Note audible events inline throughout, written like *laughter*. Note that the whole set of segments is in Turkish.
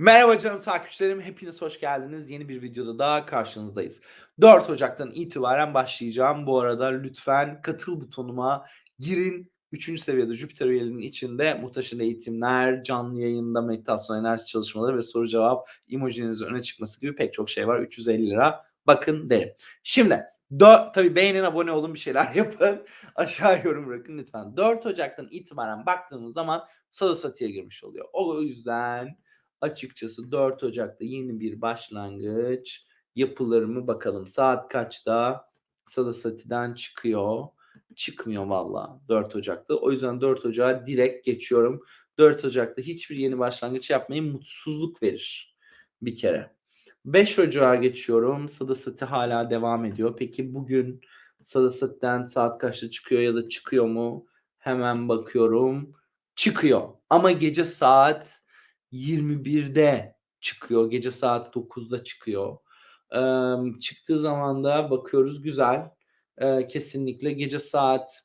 Merhaba canım takipçilerim. Hepiniz hoş geldiniz. Yeni bir videoda daha karşınızdayız. 4 Ocak'tan itibaren başlayacağım. Bu arada lütfen katıl butonuma girin. 3. seviyede Jüpiter üyeliğinin içinde muhteşem eğitimler, canlı yayında meditasyon enerji çalışmaları ve soru cevap emojinizin öne çıkması gibi pek çok şey var. 350 lira bakın derim. Şimdi 4, tabii beğenin, abone olun, bir şeyler *laughs* yapın. Aşağı yorum bırakın lütfen. 4 Ocak'tan itibaren baktığımız zaman salı satıya girmiş oluyor. O yüzden açıkçası 4 Ocak'ta yeni bir başlangıç yapılır mı bakalım. Saat kaçta Salı Sati'den çıkıyor. Çıkmıyor valla 4 Ocak'ta. O yüzden 4 Ocak'a direkt geçiyorum. 4 Ocak'ta hiçbir yeni başlangıç yapmayın mutsuzluk verir bir kere. 5 Ocak'a geçiyorum. Sada Sati hala devam ediyor. Peki bugün Sada Sati'den saat kaçta çıkıyor ya da çıkıyor mu? Hemen bakıyorum. Çıkıyor. Ama gece saat 21'de çıkıyor. Gece saat 9'da çıkıyor. Eee, çıktığı zaman da bakıyoruz güzel. Eee, kesinlikle gece saat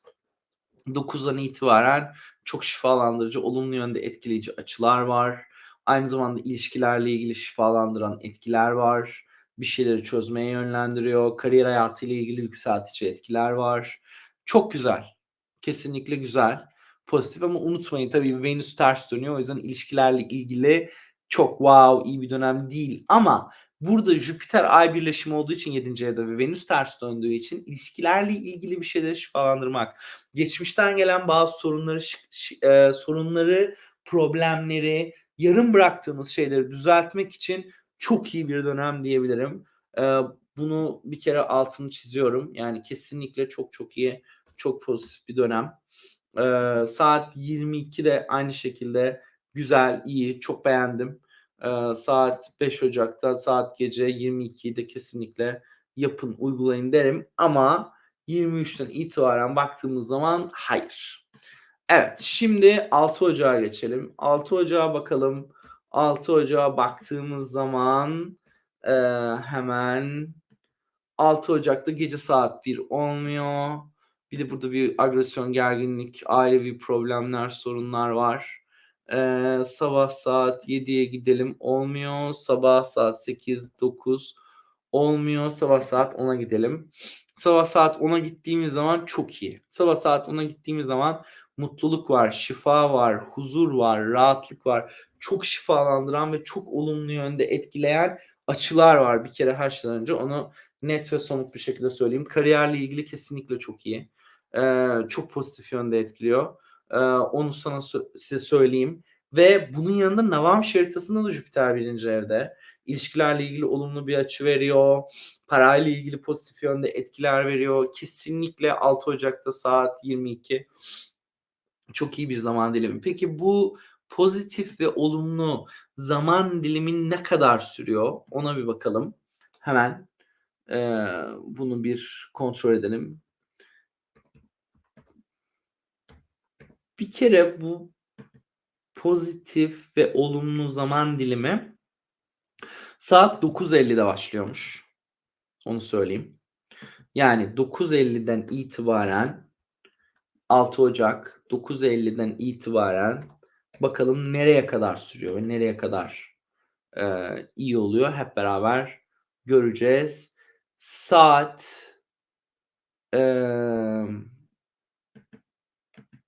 9'dan itibaren çok şifalandırıcı, olumlu yönde etkileyici açılar var. Aynı zamanda ilişkilerle ilgili şifalandıran etkiler var. Bir şeyleri çözmeye yönlendiriyor. Kariyer hayatıyla ilgili yükseltici etkiler var. Çok güzel. Kesinlikle güzel. Pozitif ama unutmayın tabii Venüs ters dönüyor. O yüzden ilişkilerle ilgili çok wow iyi bir dönem değil. Ama burada Jüpiter Ay birleşimi olduğu için 7. evde ve Venüs ters döndüğü için ilişkilerle ilgili bir şeyleri şifalandırmak, geçmişten gelen bazı sorunları e, sorunları, problemleri, yarım bıraktığımız şeyleri düzeltmek için çok iyi bir dönem diyebilirim. E, bunu bir kere altını çiziyorum. Yani kesinlikle çok çok iyi, çok pozitif bir dönem. E, saat 22'de aynı şekilde güzel, iyi, çok beğendim. E, saat 5 Ocak'ta, saat gece 22'de kesinlikle yapın, uygulayın derim. Ama 23'ten itibaren baktığımız zaman hayır. Evet şimdi 6 Ocağı geçelim. 6 Ocağı bakalım. 6 Ocağı baktığımız zaman e, hemen 6 Ocak'ta gece saat 1 olmuyor. Bir de burada bir agresyon, gerginlik, ailevi problemler, sorunlar var. Ee, sabah saat 7'ye gidelim olmuyor. Sabah saat 8, 9 olmuyor. Sabah saat 10'a gidelim. Sabah saat 10'a gittiğimiz zaman çok iyi. Sabah saat 10'a gittiğimiz zaman mutluluk var, şifa var, huzur var, rahatlık var. Çok şifalandıran ve çok olumlu yönde etkileyen açılar var bir kere her şeyden önce. Onu net ve somut bir şekilde söyleyeyim. Kariyerle ilgili kesinlikle çok iyi. Ee, çok pozitif yönde etkiliyor. Ee, onu sana size söyleyeyim. Ve bunun yanında Navam haritasında da Jüpiter birinci evde. İlişkilerle ilgili olumlu bir açı veriyor. Parayla ilgili pozitif yönde etkiler veriyor. Kesinlikle 6 Ocak'ta saat 22. Çok iyi bir zaman dilimi. Peki bu pozitif ve olumlu zaman dilimi ne kadar sürüyor? Ona bir bakalım. Hemen e, bunu bir kontrol edelim. Bir kere bu pozitif ve olumlu zaman dilimi saat 9.50'de başlıyormuş. Onu söyleyeyim. Yani 9.50'den itibaren 6 Ocak 9.50'den itibaren bakalım nereye kadar sürüyor ve nereye kadar e, iyi oluyor hep beraber göreceğiz. Saat e,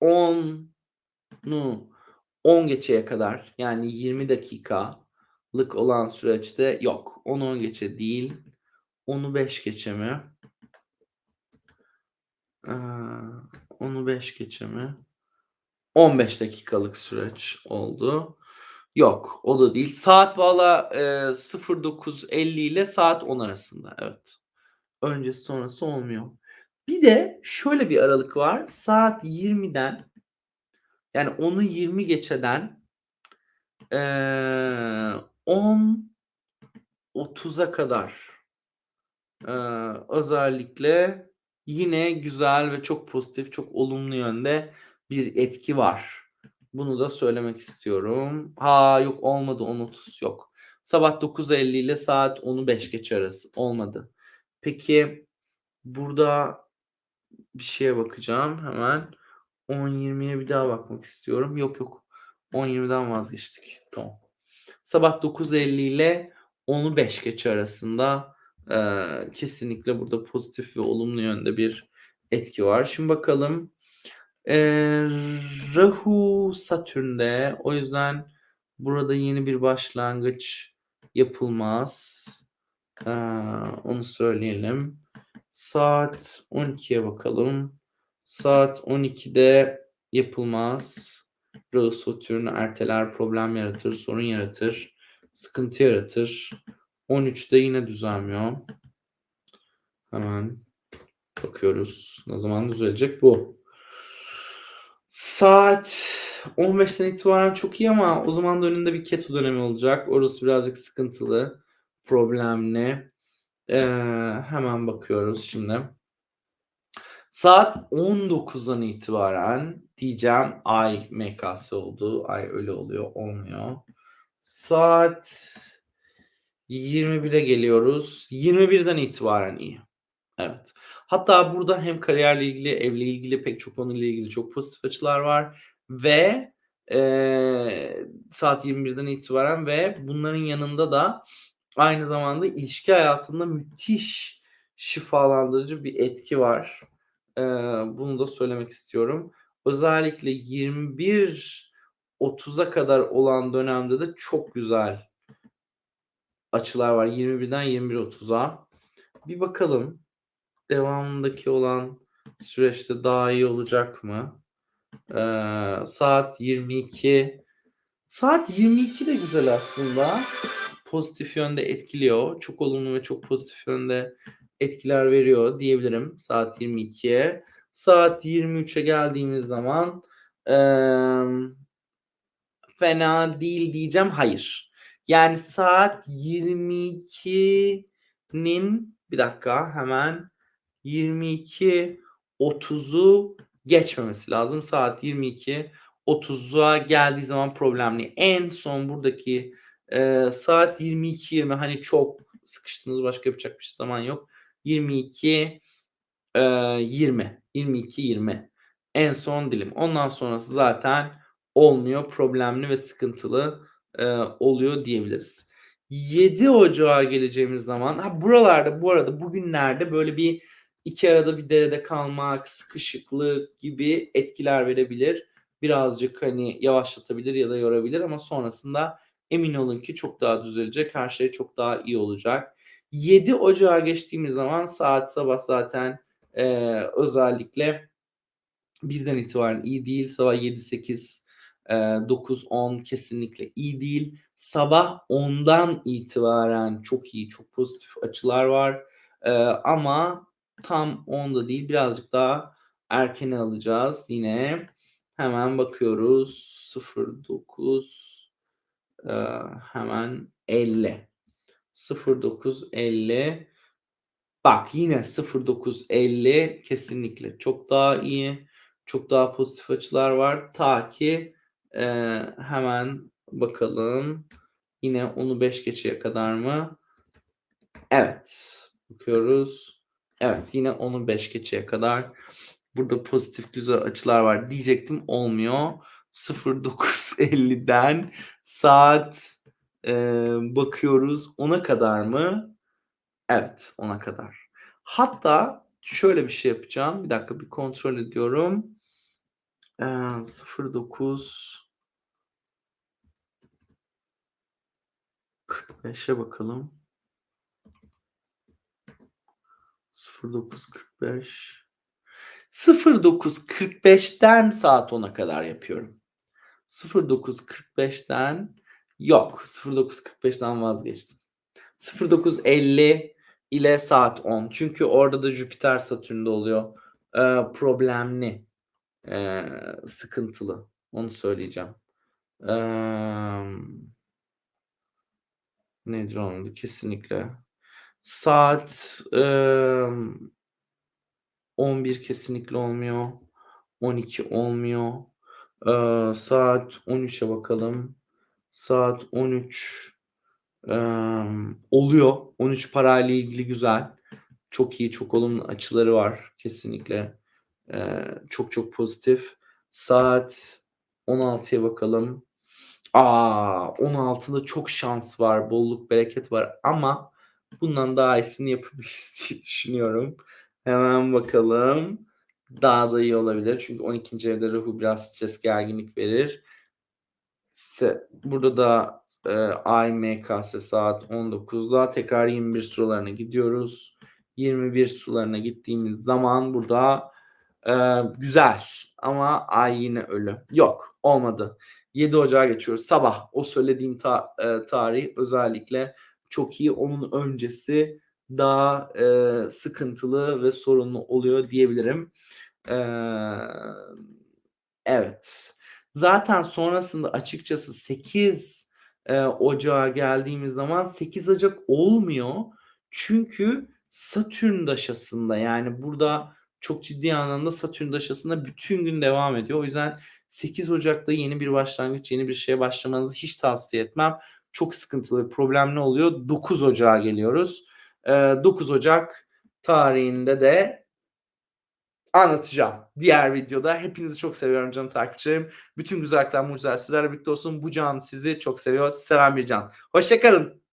10'nu 10 geçeye kadar yani 20 dakikalık olan süreçte yok. 10 10 geçe değil. 10'u 5 geçe mi? Ee, onu 5 geçe mi? 15 dakikalık süreç oldu. Yok o da değil. Saat valla e, 09.50 ile saat 10 arasında. Evet. Öncesi sonrası olmuyor. Bir de şöyle bir aralık var. Saat 20'den yani onu 20 geçeden e, 10 30'a kadar e, özellikle yine güzel ve çok pozitif, çok olumlu yönde bir etki var. Bunu da söylemek istiyorum. Ha yok olmadı 10.30 yok. Sabah 9.50 ile saat 10'u 5 geç arası olmadı. Peki burada bir şeye bakacağım hemen. 10-20'ye bir daha bakmak istiyorum. Yok yok. 10-20'den vazgeçtik. Tamam. Sabah 9.50 ile 10'u 5 geçe arasında eee, kesinlikle burada pozitif ve olumlu yönde bir etki var. Şimdi bakalım. Eee, Rahu Satürn'de. O yüzden burada yeni bir başlangıç yapılmaz. Eee, onu söyleyelim. Saat 12'ye bakalım. Saat 12'de yapılmaz. Rahu Satürn erteler, problem yaratır, sorun yaratır, sıkıntı yaratır. 13'te yine düzelmiyor. Hemen bakıyoruz. Ne zaman düzelecek bu? Saat 15'ten itibaren çok iyi ama o zaman da önünde bir keto dönemi olacak. Orası birazcık sıkıntılı, problemli. Ee, hemen bakıyoruz şimdi. Saat 19'dan itibaren diyeceğim ay MKS oldu. Ay öyle oluyor, olmuyor. Saat 21'e geliyoruz. 21'den itibaren iyi. Evet. Hatta burada hem kariyerle ilgili, evle ilgili pek çok konuyla ilgili çok pozitif açılar var ve eee, saat 21'den itibaren ve bunların yanında da aynı zamanda ilişki hayatında müthiş şifalandırıcı bir etki var. Eee, bunu da söylemek istiyorum. Özellikle 21-30'a kadar olan dönemde de çok güzel açılar var. 21'den 21-30'a. Bir bakalım devamındaki olan süreçte daha iyi olacak mı? Ee, saat 22. Saat 22 de güzel aslında. Pozitif yönde etkiliyor. Çok olumlu ve çok pozitif yönde etkiler veriyor diyebilirim saat 22'ye. Saat 23'e geldiğimiz zaman eee, fena değil diyeceğim. Hayır. Yani saat 22'nin bir dakika hemen 22 30'u geçmemesi lazım. Saat 22 30'a geldiği zaman problemli. En son buradaki e, saat 22.20 hani çok sıkıştınız başka yapacak bir zaman yok. 22 e, 20 22 20 en son dilim. Ondan sonrası zaten olmuyor. Problemli ve sıkıntılı e, oluyor diyebiliriz. 7 Ocağa geleceğimiz zaman ha buralarda bu arada bugünlerde böyle bir iki arada bir derede kalmak, sıkışıklık gibi etkiler verebilir. Birazcık hani yavaşlatabilir ya da yorabilir ama sonrasında emin olun ki çok daha düzelecek. Her şey çok daha iyi olacak. 7 Ocağa geçtiğimiz zaman saat sabah zaten e, özellikle birden itibaren iyi değil. Sabah 7-8 9-10 kesinlikle iyi değil. Sabah 10'dan itibaren çok iyi, çok pozitif açılar var. Ee, ama tam 10'da değil, birazcık daha erkene alacağız yine. Hemen bakıyoruz. 09 e, hemen 50. 0950 Bak yine 0950 kesinlikle çok daha iyi. Çok daha pozitif açılar var. Ta ki e, hemen bakalım. Yine onu 5 geçeye kadar mı? Evet. Bakıyoruz. Evet yine onu 5 geçeye kadar. Burada pozitif güzel açılar var diyecektim. Olmuyor. 09.50'den saat e, bakıyoruz. 10'a kadar mı? Evet 10'a kadar. Hatta şöyle bir şey yapacağım. Bir dakika bir kontrol ediyorum. Ee, 09 45'e bakalım. 0945 09.45'ten saat 10'a kadar yapıyorum. 09.45'ten yok. 09.45'ten vazgeçtim. 09.50 ile saat 10. Çünkü orada da Jüpiter Satürn'de oluyor. Ee, problemli. Ee, sıkıntılı. Onu söyleyeceğim. Ee, nedir onun? Kesinlikle. Saat e, 11 kesinlikle olmuyor. 12 olmuyor. Ee, saat 13'e bakalım. Saat 13 ee, oluyor. 13 parayla ilgili güzel. Çok iyi, çok olumlu açıları var kesinlikle. Ee, çok çok pozitif. Saat 16'ya bakalım. A! 16'da çok şans var, bolluk, bereket var ama bundan daha iyisini yapabiliriz *laughs* diye düşünüyorum. Hemen bakalım. Daha da iyi olabilir. Çünkü 12. evde Rahu biraz stres, gerginlik verir. Burada da, eee, Ay MKS saat 19'da tekrar 21 sularına gidiyoruz. 21 sularına gittiğimiz zaman burada, eee, güzel ama Ay yine ölü. Yok, olmadı. 7 Ocağa geçiyoruz. Sabah o söylediğim ta eee, tarih özellikle çok iyi. Onun öncesi daha, eee, sıkıntılı ve sorunlu oluyor diyebilirim. Eee, evet. Zaten sonrasında açıkçası 8, eee, Ocağa geldiğimiz zaman 8 Ocak olmuyor. Çünkü Satürn daşasında yani burada çok ciddi anlamda Satürn daşasında bütün gün devam ediyor. O yüzden 8 Ocak'ta yeni bir başlangıç, yeni bir şeye başlamanızı hiç tavsiye etmem. Çok sıkıntılı ve problemli oluyor. 9 Ocağa geliyoruz. Eee, 9 Ocak tarihinde de anlatacağım diğer videoda. Hepinizi çok seviyorum canım takipçilerim. Bütün güzellikler, mucizeler sizlerle birlikte olsun. Bu can sizi çok seviyor. Seven bir can. Hoşça kalın.